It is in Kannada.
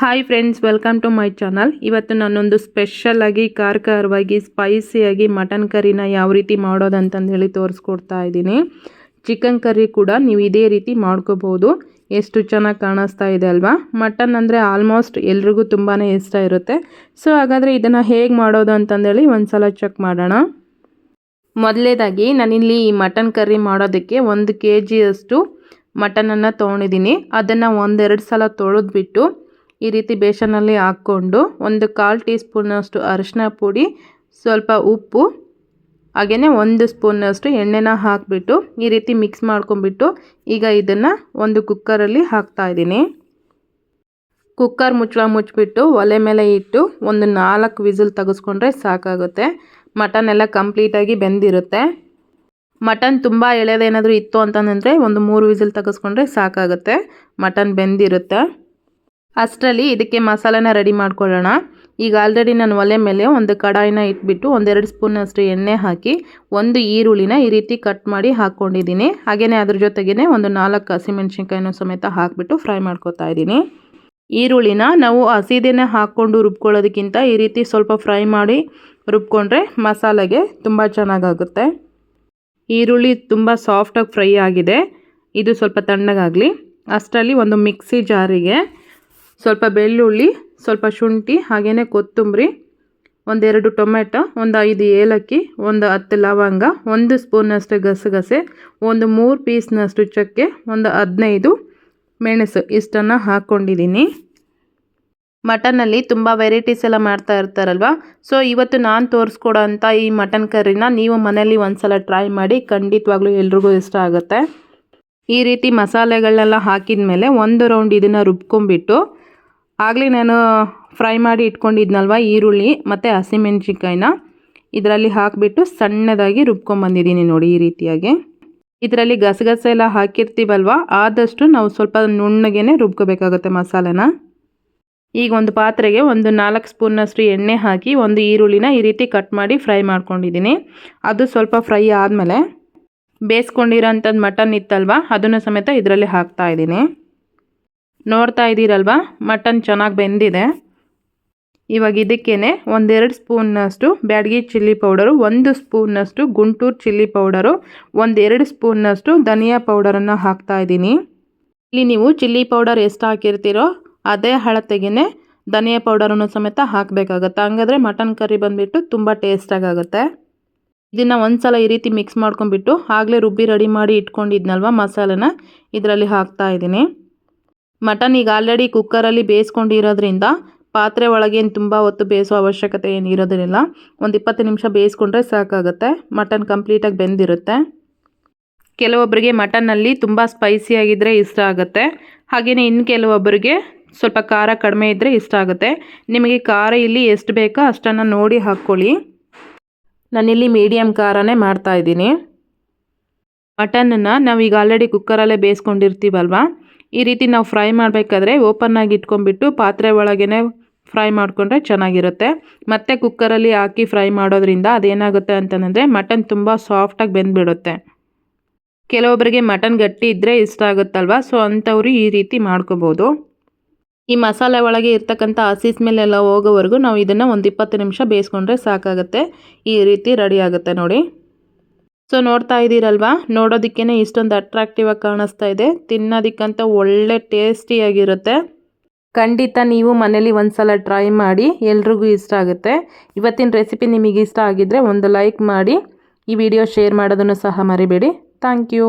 Hi friends welcome to my channel ಇವತ್ತು ನಾನೊಂದು ಸ್ಪೆಷಲ್ ಆಗಿ ಖಾರ ಖಾರವಾಗಿ ಸ್ಪೈಸಿಯಾಗಿ ಮಟನ್ ಕರಿನ ಯಾವ ರೀತಿ ಮಾಡೋದು ಅಂತಂದೇಳಿ ತೋರಿಸ್ಕೊಡ್ತಾ ಇದ್ದೀನಿ. ಚಿಕನ್ ಕರಿ ಕೂಡ ನೀವು ಇದೇ ರೀತಿ ಮಾಡ್ಕೋಬೋದು. ಎಷ್ಟು ಚೆನ್ನಾಗಿ ಕಾಣಿಸ್ತಾ ಇದೆ ಅಲ್ವಾ? ಮಟನ್ ಅಂದರೆ ಆಲ್ಮೋಸ್ಟ್ ಎಲ್ರಿಗೂ ತುಂಬಾ ಇಷ್ಟ ಇರುತ್ತೆ. ಸೊ ಹಾಗಾದರೆ ಇದನ್ನು ಹೇಗೆ ಮಾಡೋದು ಅಂತಂದೇಳಿ ಒಂದು ಸಲ ಚೆಕ್ ಮಾಡೋಣ. ಮೊದಲೇದಾಗಿ ನಾನಿಲ್ಲಿ ಈ ಮಟನ್ ಕರಿ ಮಾಡೋದಕ್ಕೆ ಒಂದು ಕೆ ಜಿಯಷ್ಟು ಮಟನನ್ನು ತೊಗೊಂಡಿದ್ದೀನಿ. ಅದನ್ನು ಒಂದೆರಡು ಸಲ ತೊಳೆದ್ಬಿಟ್ಟು ಈ ರೀತಿ ಬೇಸನಲ್ಲಿ ಹಾಕ್ಕೊಂಡು ಒಂದು ಕಾಲು ಟೀ ಸ್ಪೂನಷ್ಟು ಅರಿಶಿನ ಪುಡಿ, ಸ್ವಲ್ಪ ಉಪ್ಪು, ಹಾಗೆಯೇ ಒಂದು ಸ್ಪೂನಷ್ಟು ಎಣ್ಣೆನ ಹಾಕಿಬಿಟ್ಟು ಈ ರೀತಿ ಮಿಕ್ಸ್ ಮಾಡ್ಕೊಂಬಿಟ್ಟು ಈಗ ಇದನ್ನು ಒಂದು ಕುಕ್ಕರಲ್ಲಿ ಹಾಕ್ತಾಯಿದ್ದೀನಿ ಕುಕ್ಕರ್ ಮುಚ್ಚಳ ಮುಚ್ಚಿಬಿಟ್ಟು ಒಲೆ ಮೇಲೆ ಇಟ್ಟು ಒಂದು ನಾಲ್ಕು ವಿಸಿಲ್ ತೆಗೆಸ್ಕೊಂಡ್ರೆ ಸಾಕಾಗುತ್ತೆ. ಮಟನ್ ಎಲ್ಲ ಕಂಪ್ಲೀಟಾಗಿ ಬೆಂದಿರುತ್ತೆ. ಮಟನ್ ತುಂಬ ಎಳೆದೇನಾದರೂ ಇತ್ತು ಅಂತಂದರೆ ಒಂದು ಮೂರು ವಿಸಿಲ್ ತೆಗೆಸ್ಕೊಂಡ್ರೆ ಸಾಕಾಗುತ್ತೆ. ಮಟನ್ ಬೆಂದಿರುತ್ತೆ. ಅಷ್ಟರಲ್ಲಿ ಇದಕ್ಕೆ ಮಸಾಲೆನ ರೆಡಿ ಮಾಡ್ಕೊಳ್ಳೋಣ. ಈಗ ಆಲ್ರೆಡಿ ನಾನು ಒಲೆ ಮೇಲೆ ಒಂದು ಕಡಾಯಿನ ಇಟ್ಬಿಟ್ಟು ಒಂದೆರಡು ಸ್ಪೂನಷ್ಟು ಎಣ್ಣೆ ಹಾಕಿ ಒಂದು ಈರುಳ್ಳಿನ ಈ ರೀತಿ ಕಟ್ ಮಾಡಿ ಹಾಕ್ಕೊಂಡಿದ್ದೀನಿ. ಹಾಗೆಯೇ ಅದ್ರ ಜೊತೆಗೇ ಒಂದು ನಾಲ್ಕು ಹಸಿಮೆಣಸಿನ್ಕಾಯಿನೂ ಸಮೇತ ಹಾಕಿಬಿಟ್ಟು ಫ್ರೈ ಮಾಡ್ಕೊತಾ ಇದ್ದೀನಿ. ಈರುಳ್ಳಿನ ನಾವು ಹಸಿದೇನೆ ಹಾಕ್ಕೊಂಡು ರುಬ್ಕೊಳ್ಳೋದಕ್ಕಿಂತ ಈ ರೀತಿ ಸ್ವಲ್ಪ ಫ್ರೈ ಮಾಡಿ ರುಬ್ಕೊಂಡ್ರೆ ಮಸಾಲೆಗೆ ತುಂಬ ಚೆನ್ನಾಗಾಗುತ್ತೆ. ಈರುಳ್ಳಿ ತುಂಬ ಸಾಫ್ಟಾಗಿ ಫ್ರೈ ಆಗಿದೆ. ಇದು ಸ್ವಲ್ಪ ತಣ್ಣಗಾಗಲಿ. ಅಷ್ಟರಲ್ಲಿ ಒಂದು ಮಿಕ್ಸಿ ಜಾರಿಗೆ ಸ್ವಲ್ಪ ಬೆಳ್ಳುಳ್ಳಿ, ಸ್ವಲ್ಪ ಶುಂಠಿ ಹಾಗೇ ಕೊತ್ತಂಬರಿ, ಒಂದೆರಡು ಟೊಮೆಟೊ, ಒಂದು ಐದು ಏಲಕ್ಕಿ, ಒಂದು ಹತ್ತು ಲವಂಗ, ಒಂದು ಸ್ಪೂನಷ್ಟು ಗಸಗಸೆ, ಒಂದು ಮೂರು ಪೀಸ್ನಷ್ಟು ಚಕ್ಕೆ, ಒಂದು ಹದಿನೈದು ಮೆಣಸು ಇಷ್ಟನ್ನು ಹಾಕ್ಕೊಂಡಿದ್ದೀನಿ ಮಟನಲ್ಲಿ ತುಂಬ ವೆರೈಟೀಸ್ ಎಲ್ಲ ಮಾಡ್ತಾ ಇರ್ತಾರಲ್ವ? ಸೊ ಇವತ್ತು ನಾನು ತೋರಿಸ್ಕೊಡೋ ಅಂಥ ಈ ಮಟನ್ ಕರ್ರಿನ ನೀವು ಮನೇಲಿ ಒಂದು ಸಲ ಟ್ರೈ ಮಾಡಿ, ಖಂಡಿತವಾಗ್ಲೂ ಎಲ್ರಿಗೂ ಇಷ್ಟ ಆಗುತ್ತೆ. ಈ ರೀತಿ ಮಸಾಲೆಗಳನ್ನೆಲ್ಲ ಹಾಕಿದ ಮೇಲೆ ಒಂದು ರೌಂಡ್ ಇದನ್ನು ರುಬ್ಕೊಂಬಿಟ್ಟು ಆಗಲೇ ನಾನು ಫ್ರೈ ಮಾಡಿ ಇಟ್ಕೊಂಡಿದ್ನಲ್ವ ಈರುಳ್ಳಿ ಮತ್ತು ಹಸಿಮೆಣ್ಸಿನ್ಕಾಯಿನ. ಇದರಲ್ಲಿ ಹಾಕಿಬಿಟ್ಟು ಸಣ್ಣದಾಗಿ ರುಬ್ಕೊಂಬಂದಿದ್ದೀನಿ ನೋಡಿ ಈ ರೀತಿಯಾಗಿ. ಇದರಲ್ಲಿ ಗಸಗಸೆ ಎಲ್ಲ ಹಾಕಿರ್ತೀವಲ್ವ, ಆದಷ್ಟು ನಾವು ಸ್ವಲ್ಪ ನುಣ್ಣಗೆ ರುಬ್ಕೋಬೇಕಾಗುತ್ತೆ ಮಸಾಲೆನ. ಈಗ ಒಂದು ಪಾತ್ರೆಗೆ ಒಂದು ನಾಲ್ಕು ಸ್ಪೂನಷ್ಟು ಎಣ್ಣೆ ಹಾಕಿ ಒಂದು ಈರುಳ್ಳಿನ ಈ ರೀತಿ ಕಟ್ ಮಾಡಿ ಫ್ರೈ ಮಾಡ್ಕೊಂಡಿದ್ದೀನಿ. ಅದು ಸ್ವಲ್ಪ ಫ್ರೈ ಆದಮೇಲೆ ಬೇಯಿಸ್ಕೊಂಡಿರೋಂಥದ್ದು ಮಟನ್ ಇತ್ತಲ್ವ, ಅದನ್ನು ಸಮೇತ ಇದರಲ್ಲಿ ಹಾಕ್ತಾ ಇದ್ದೀನಿ. ನೋಡ್ತಾ ಇದ್ದೀರಲ್ವಾ? ಮಟನ್ ಚೆನ್ನಾಗಿ ಬೆಂದಿದೆ. ಇವಾಗ ಇದಕ್ಕೇ ಒಂದೆರಡು ಸ್ಪೂನ್ನಷ್ಟು ಬ್ಯಾಡಗಿ ಚಿಲ್ಲಿ ಪೌಡರು, ಒಂದು ಸ್ಪೂನ್ನಷ್ಟು ಗುಂಟೂರು ಚಿಲ್ಲಿ ಪೌಡರು, ಒಂದೆರಡು ಸ್ಪೂನ್ನಷ್ಟು ಧನಿಯಾ ಪೌಡರನ್ನು ಹಾಕ್ತಾ ಇದ್ದೀನಿ. ಇಲ್ಲಿ ನೀವು ಚಿಲ್ಲಿ ಪೌಡರ್ ಎಷ್ಟು ಹಾಕಿರ್ತೀರೋ ಅದೇ ಹಳತೆಗೆ ಧನಿಯಾ ಪೌಡರನ್ನು ಸಮೇತ ಹಾಕಬೇಕಾಗತ್ತೆ. ಹಂಗಾದ್ರೆ ಮಟನ್ ಕರಿ ಬಂದುಬಿಟ್ಟು ತುಂಬ ಟೇಸ್ಟಾಗುತ್ತೆ ಇದನ್ನು ಒಂದು ಸಲ ಈ ರೀತಿ ಮಿಕ್ಸ್ ಮಾಡ್ಕೊಂಡ್ಬಿಟ್ಟು ಆಗಲೇ ರುಬ್ಬಿ ರೆಡಿ ಮಾಡಿ ಇಟ್ಕೊಂಡಿದ್ನಲ್ವ ಮಸಾಲೆನ? ಇದರಲ್ಲಿ ಹಾಕ್ತಾ ಇದ್ದೀನಿ. ಮಟನ್ ಈಗ ಆಲ್ರೆಡಿ ಕುಕ್ಕರಲ್ಲಿ ಬೇಯಿಸ್ಕೊಂಡಿರೋದ್ರಿಂದ ಪಾತ್ರೆ ಒಳಗೇನು ತುಂಬ ಹೊತ್ತು ಬೇಯಿಸೋ ಅವಶ್ಯಕತೆ ಏನು ಇರೋದಿಲ್ಲ. ಒಂದು ಇಪ್ಪತ್ತು ನಿಮಿಷ ಬೇಯಿಸ್ಕೊಂಡ್ರೆ ಸಾಕಾಗುತ್ತೆ. ಮಟನ್ ಕಂಪ್ಲೀಟಾಗಿ ಬೆಂದಿರುತ್ತೆ. ಕೆಲವೊಬ್ಬರಿಗೆ ಮಟನ್ನಲ್ಲಿ ತುಂಬ ಸ್ಪೈಸಿಯಾಗಿದ್ದರೆ ಇಷ್ಟ ಆಗುತ್ತೆ. ಹಾಗೆಯೇ ಇನ್ನು ಕೆಲವೊಬ್ಬರಿಗೆ ಸ್ವಲ್ಪ ಖಾರ ಕಡಿಮೆ ಇದ್ದರೆ ಇಷ್ಟ ಆಗುತ್ತೆ. ನಿಮಗೆ ಖಾರ ಇಲ್ಲಿ ಎಷ್ಟು ಬೇಕೋ ಅಷ್ಟನ್ನು ನೋಡಿ ಹಾಕ್ಕೊಳ್ಳಿ. ನಾನಿಲ್ಲಿ ಮೀಡಿಯಮ್ ಖಾರನೇ ಮಾಡ್ತಾಯಿದ್ದೀನಿ ಮಟನನ್ನು ನಾವೀಗ ಆಲ್ರೆಡಿ ಕುಕ್ಕರಲ್ಲೇ ಬೇಯಿಸ್ಕೊಂಡಿರ್ತೀವಲ್ವ? ಈ ರೀತಿ ನಾವು ಫ್ರೈ ಮಾಡಬೇಕಾದ್ರೆ ಓಪನ್ನಾಗಿ ಇಟ್ಕೊಂಡ್ಬಿಟ್ಟು ಪಾತ್ರೆ ಒಳಗೇ ಫ್ರೈ ಮಾಡಿಕೊಂಡ್ರೆ ಚೆನ್ನಾಗಿರುತ್ತೆ. ಮತ್ತು ಕುಕ್ಕರಲ್ಲಿ ಹಾಕಿ ಫ್ರೈ ಮಾಡೋದ್ರಿಂದ ಅದೇನಾಗುತ್ತೆ ಅಂತಂದರೆ ಮಟನ್ ತುಂಬ ಸಾಫ್ಟಾಗಿ ಬೆಂದ್ಬಿಡುತ್ತೆ. ಕೆಲವೊಬ್ಬರಿಗೆ ಮಟನ್ ಗಟ್ಟಿ ಇದ್ದರೆ ಇಷ್ಟ ಆಗುತ್ತಲ್ವ? ಸೊ ಅಂಥವ್ರು ಈ ರೀತಿ ಮಾಡ್ಕೋಬೋದು. ಈ ಮಸಾಲೆ ಒಳಗೆ ಇರ್ತಕ್ಕಂಥ ಹಸಿ ಸ್ಮೆಲ್ಲೆಲ್ಲ ಹೋಗೋವರೆಗೂ ನಾವು ಇದನ್ನು ಒಂದು ಇಪ್ಪತ್ತು ನಿಮಿಷ ಬೇಯಿಸ್ಕೊಂಡ್ರೆ ಸಾಕಾಗುತ್ತೆ. ಈ ರೀತಿ ರೆಡಿ ಆಗುತ್ತೆ ನೋಡಿ. ಸೊ ನೋಡ್ತಾ ಇದ್ದೀರಲ್ವಾ? ನೋಡೋದಕ್ಕೇ ಇಷ್ಟೊಂದು ಅಟ್ರಾಕ್ಟಿವ್ ಆಗಿ ಕಾಣಿಸ್ತಾ ಇದೆ. ತಿನ್ನೋದಕ್ಕಂತ ಒಳ್ಳೆ ಟೇಸ್ಟಿಯಾಗಿರುತ್ತೆ ಖಂಡಿತ ನೀವು ಮನೇಲಿ ಒಂದ್ಸಲ ಟ್ರೈ ಮಾಡಿ ಎಲ್ರಿಗೂ ಇಷ್ಟ ಆಗುತ್ತೆ. ಇವತ್ತಿನ ರೆಸಿಪಿ ನಿಮಗೆ ಇಷ್ಟ ಆಗಿದ್ದರೆ ಒಂದು ಲೈಕ್ ಮಾಡಿ, ಈ ವಿಡಿಯೋ ಶೇರ್ ಮಾಡೋದನ್ನು ಸಹ ಮರಿಬೇಡಿ. Thank you